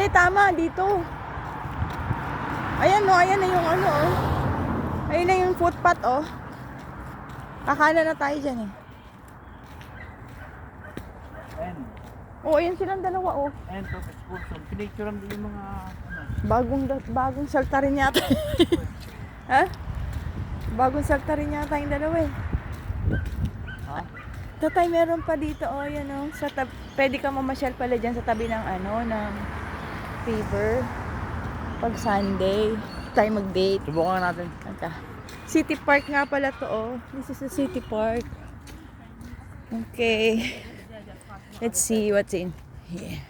Hindi, tama, dito. Ayan no, ayan na yung ano oh. Ayun na yung footpath oh. Kakala na tayo dyan eh. And, Oo, ayan silang dalawa oh. and of excursion. Pinicturean din yung mga, ano, Bagong, bagong salta rin yata. ha? Bagong salta rin yata yung dalawa eh. ha? Tatay, meron pa dito, oh, yan, oh. Sa tab- pwede ka mamasyal pala dyan sa tabi ng, ano, ng river. Pag Sunday, tayo mag-date. Subukan natin. Ata. City Park nga pala to, oh. This is the City Park. Okay. Let's see what's in here.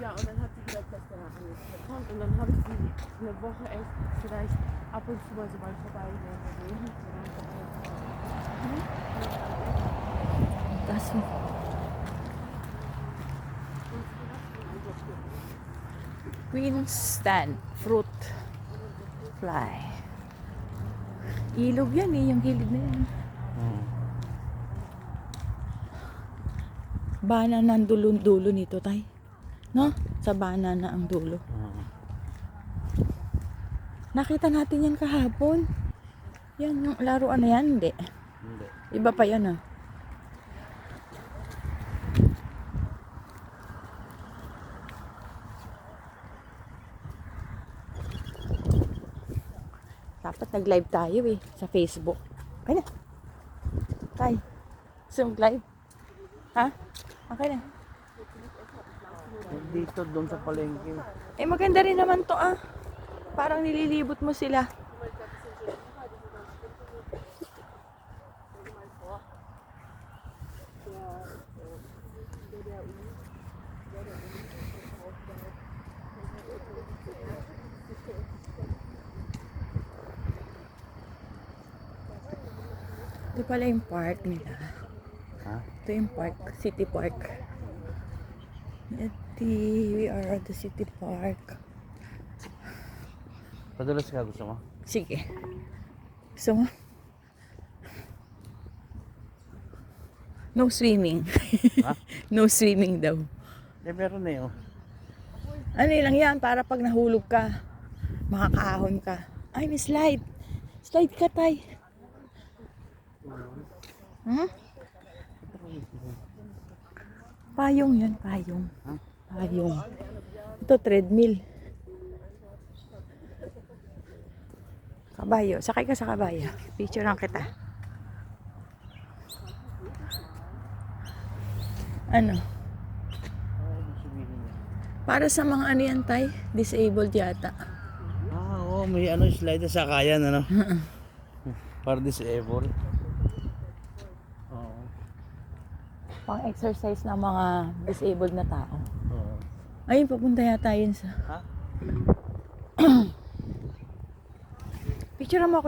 Ja, und dann hat sie wieder gekommen und dann habe ich sie eine Woche echt vielleicht ab und zu mal so mal vorbei Winston fruit fly. Ilog yan eh, yung gilid na yan. Hmm. Banana ang dulo-dulo nito, tay. No? Sa banana ang dulo. Hmm. Nakita natin yan kahapon. Yan, yung laruan na yan, hindi. Hindi. Iba pa yan ah. Dapat nag-live tayo eh, sa Facebook. Okay na. Tay, Zoom live. Ha? Okay na. Dito, doon sa palengke. Eh maganda rin naman to ah. Parang nililibot mo sila. Ito pala yung park nila. Ha? Ito yung park, city park. Ito, we are at the city park. Padulas ka gusto mo? Sige. Gusto mo? No swimming. Ha? no swimming daw. Eh, meron na yun. Ano lang yan, para pag nahulog ka, makakahon ka. Ay, may slide. Slide ka, tay. Hmm? Payong yan, payong. Payong. Ito, treadmill. Kabayo. Sakay ka sa kabayo. Picture lang kita. Ano? Para sa mga ano yan, tay? Disabled yata. Ah, oo, may ano, slide sa kayan, ano? Para disable. Oo. Pang exercise ng mga disabled na tao. Oo. Ayun, papunta yata yun sa... Ha? Picture mo ako